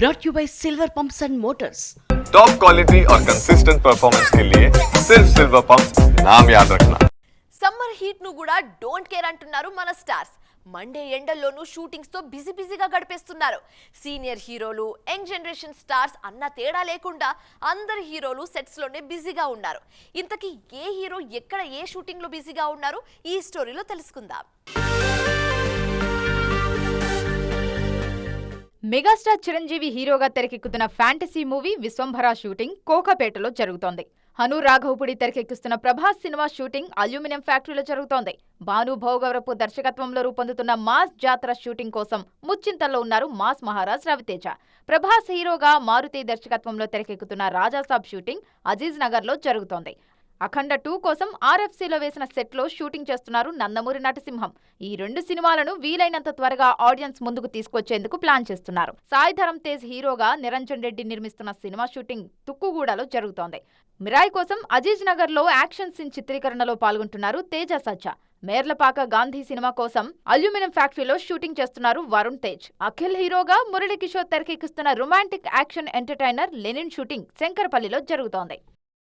brought you by Silver Pumps and Motors. Top quality और consistent performance के लिए सिर्फ सिल्वर पंप नाम याद रखना సమ్మర్ హీట్ ను కూడా డోంట్ కేర్ అంటున్నారు మన స్టార్స్ మండే ఎండల్లోనూ షూటింగ్స్ తో బిజీ బిజీగా గడిపేస్తున్నారు సీనియర్ హీరోలు యంగ్ జనరేషన్ స్టార్స్ అన్న తేడా లేకుండా అందరి హీరోలు సెట్స్ లోనే బిజీగా ఉన్నారు ఇంతకీ ఏ హీరో ఎక్కడ ఏ షూటింగ్ లో బిజీగా ఉన్నారు ఈ స్టోరీలో తెలుసుకుందాం మెగాస్టార్ చిరంజీవి హీరోగా తెరకెక్కుతున్న ఫ్యాంటసీ మూవీ విశ్వంభర షూటింగ్ కోకపేటలో జరుగుతోంది. హను రాఘవపుడి తెరకెక్కిస్తున్న ప్రభాస్ సినిమా షూటింగ్ అల్యూమినియం ఫ్యాక్టరీలో జరుగుతోంది. భాను భోగవరపు దర్శకత్వంలో రూపొందుతున్న మాస్ జాతర షూటింగ్ కోసం ముచ్చింతల్లో ఉన్నారు మాస్ మహారాజ్ రవితేజ. ప్రభాస్ హీరోగా మారుతి దర్శకత్వంలో తెరకెక్కుతున్న రాజాసాబ్ షూటింగ్ అజీజ్ నగర్లో జరుగుతోంది. అఖండ టూ కోసం ఆర్ఎఫ్సీలో వేసిన సెట్లో షూటింగ్ చేస్తున్నారు నందమూరి నటసింహం. ఈ రెండు సినిమాలను వీలైనంత త్వరగా ఆడియన్స్ ముందుకు తీసుకొచ్చేందుకు ప్లాన్ చేస్తున్నారు. సాయి ధరమ్ తేజ్ హీరోగా నిరంజన్ రెడ్డి నిర్మిస్తున్న సినిమా షూటింగ్ తుక్కుగూడలో జరుగుతోంది. మిరాయ్ కోసం అజీజ్ నగర్లో యాక్షన్ సీన్ చిత్రీకరణలో పాల్గొంటున్నారు తేజ సజ్జా మేర్లపాక గాంధీ సినిమా కోసం అల్యూమినియం ఫ్యాక్టరీలో షూటింగ్ చేస్తున్నారు వరుణ్ తేజ్. అఖిల్ హీరోగా Murali Kishore తెరకెక్కిస్తున్న romantic action entertainer Lenin shooting శంకరపల్లిలో జరుగుతోంది.